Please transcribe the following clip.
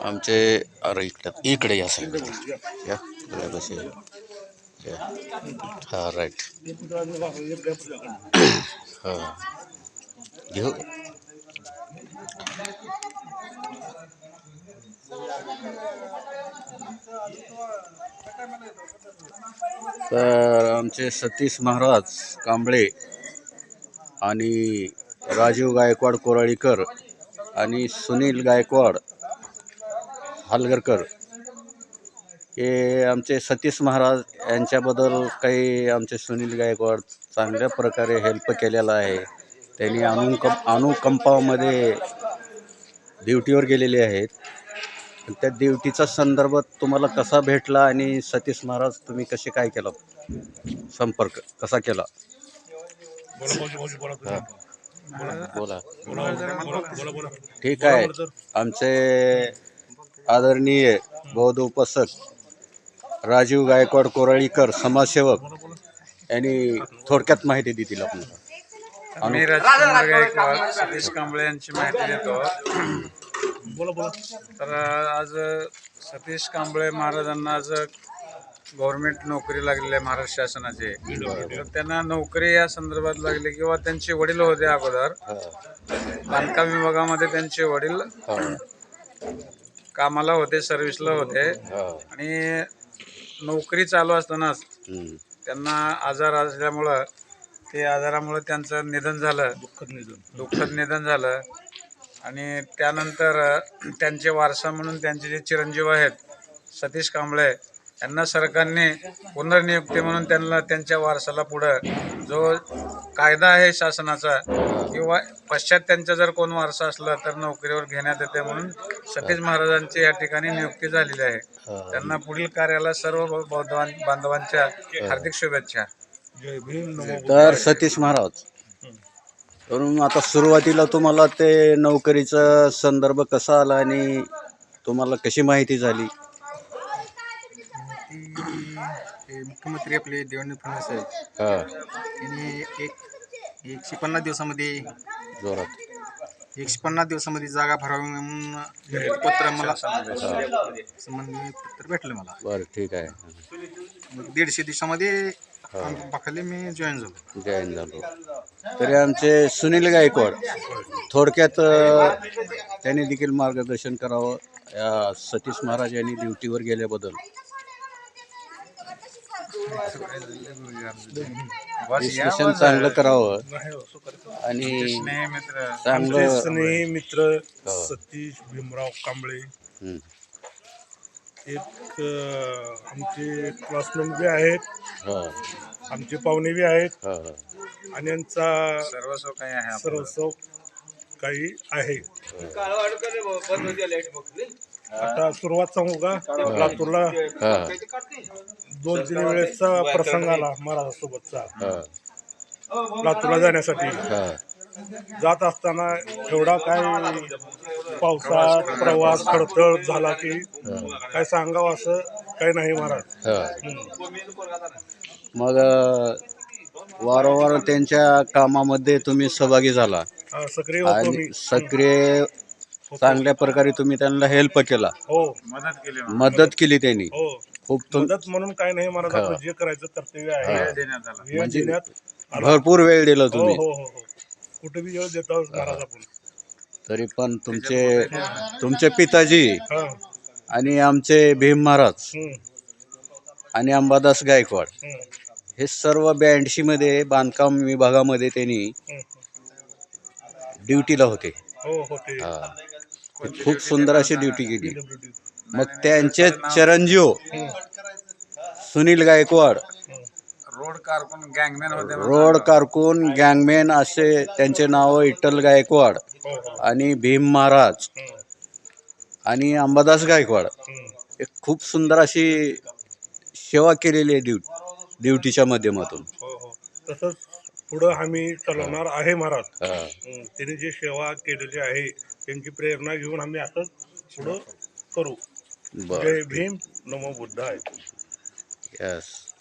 आमचे अरे इकडे इकडे या साईड या कसे या हा राईट हा. घेऊ. तर आमचे सतीश महाराज कांबळे आणि राजीव गायकवाड कोराळीकर आणि सुनील गायकवाड हलगरकर. हे आमचे सतीश महाराज यांच्याबद्दल काही आमचे सुनील गायकवाड चांगल्या प्रकारे हेल्प केलेला आहे. त्यांनी अनुकंप अनुकंपामध्ये ड्युटीवर गेलेले आहेत. त्या ड्युटीचा संदर्भ तुम्हाला कसा भेटला आणि सतीश महाराज तुम्ही कसे काय केला? संपर्क कसा केला. बोला. ठीक आहे. आमचे आदरणीय बौद्ध उपासक राजीव गायकवाड कोराळीकर समाजसेवक यांनी थोडक्यात माहिती देतील आपल्याला. मी राजकुमार गायकवाड सतीश कांबळे यांची माहिती देतो तर आज सतीश कांबळे महाराजांना आज गव्हर्नमेंट नोकरी लागलेली आहे महाराष्ट्र शासनाचे. तर त्यांना नोकरी या संदर्भात लागली किंवा त्यांचे वडील होते अगोदर. हा, बांधकाम विभागामध्ये त्यांचे वडील. हा, कामाला होते सर्व्हिसला होते. आणि नोकरी चालू असतानाच त्यांना आजार असल्यामुळं ते आजारामुळे त्यांचं निधन झालं. दुःखद निधन. दुःखद निधन झालं. आणि त्यानंतर त्यांचे वारसा म्हणून त्यांचे जे चिरंजीव आहेत सतीश कांबळे यांना सरकारने पुनर्नियुक्ती म्हणून त्यांना त्यांच्या वारसाला पुढं जो कायदा आहे शासनाचा किंवा पश्चात त्यांचा जर कोण वारसा असला तर नोकरीवर घेण्यात येते म्हणून सतीश महाराजांची या ठिकाणी नियुक्ती झालेली आहे. हा. त्यांना पुढील कार्याला सर्व बौद्ध बांधवांच्या हार्दिक शुभेच्छा. तर सतीश महाराज. म्हणून आता सुरुवातीला तुम्हाला ते नोकरीचा संदर्भ कसा आला आणि तुम्हाला कशी माहिती झाली? ते मुख्यमंत्री आपले देवेंद्र फडणवीस आहेत. हा. त्यांनी एक एकशे पन्नास दिवसामध्ये जोरात. एकशे पन्नास दिवसामध्ये जागा भरावी म्हणून पत्र मला संबंधी पत्र भेटलं मला. बरं ठीक आहे. मग दीडशे दिवसामध्ये पाखाली मी जॉईन झालो. जॉईन झालो. तरी आमचे सुनील गायकवाड थोडक्यात अ, त्यांनी देखील मार्गदर्शन करावं. या सतीश महाराज यांनी ड्युटीवर गेल्याबद्दल. विश्लेषण चांगलं करावं. आणि स्नेह मित्र. चांगलं स्नेही मित्र हो. सतीश भीमराव कांबळे. हं, एक आमचे क्लासमेट बी आहेत. हा, आमचे पाहुणे बी आहेत. हा, हा. आणि यांचा सर्वस्व काही आहे. सर्वस्व काही आहे. आता सुरुवात सांगू का? लातूरला हा, दोन तीन वेळेसचा प्रसंग आला महाराजासोबतचा हा, लातूरला जाण्यासाठी. हा. जात असताना एवढा काय पावसात प्रवास खडतळ झाला की काय सांगावं असं काही नाही महाराज. हा. हम्म. मग अ, वारंवार त्यांच्या कामामध्ये तुम्ही सहभागी झाला. सक्रिय होतो आणि मी. सक्रिय चांगल्या प्रकारे तुम्ही त्यांना हेल्प केला. हो. मदत केली मला. मदत केली त्यांनी. हो. खूप तुम मदत म्हणून काय नाही महाराज आपलं जे करायचं कर्तव्य आहे. हा. वेळ देण्यात आला. वेळ म्हणजे देण्यात आला. भरपूर वेळ दिला हो तुम्ही. हो हो हो. कुठे बी वेळ देतो महाराज आपण. तरी पण तुमचे तुमचे पिताजी हा. आणि आमचे भीम महाराज हम्म, आणि अंबादास गायकवाड हम्म, हे सर्व ब्याऐंशी मध्ये बांधकाम विभागामध्ये त्यांनी हम्म. ड्युटीला होते. हो हो ते हा. खूप सुंदर अशी ड्युटी केली. मग त्यांचे चिरंजीव सुनील गायकवाड रोड कारकून गँगमॅन होते रोड कारकून गँगमॅन असे त्यांचे नाव विठ्ठल गायकवाड आणि भीम महाराज आणि अंबादास गायकवाड. हे खूप सुंदर अशी सेवा केलेली आहे ड्यू ड्युटीच्या माध्यमातून. हो हो. तसंच पुढं आम्ही चालवणार आहे महाराज. त्यांनी जी सेवा केलेली आहे त्यांची प्रेरणा घेऊन आम्ही असंच पुढं करू. जय भीम. नमो बुद्धाय. यस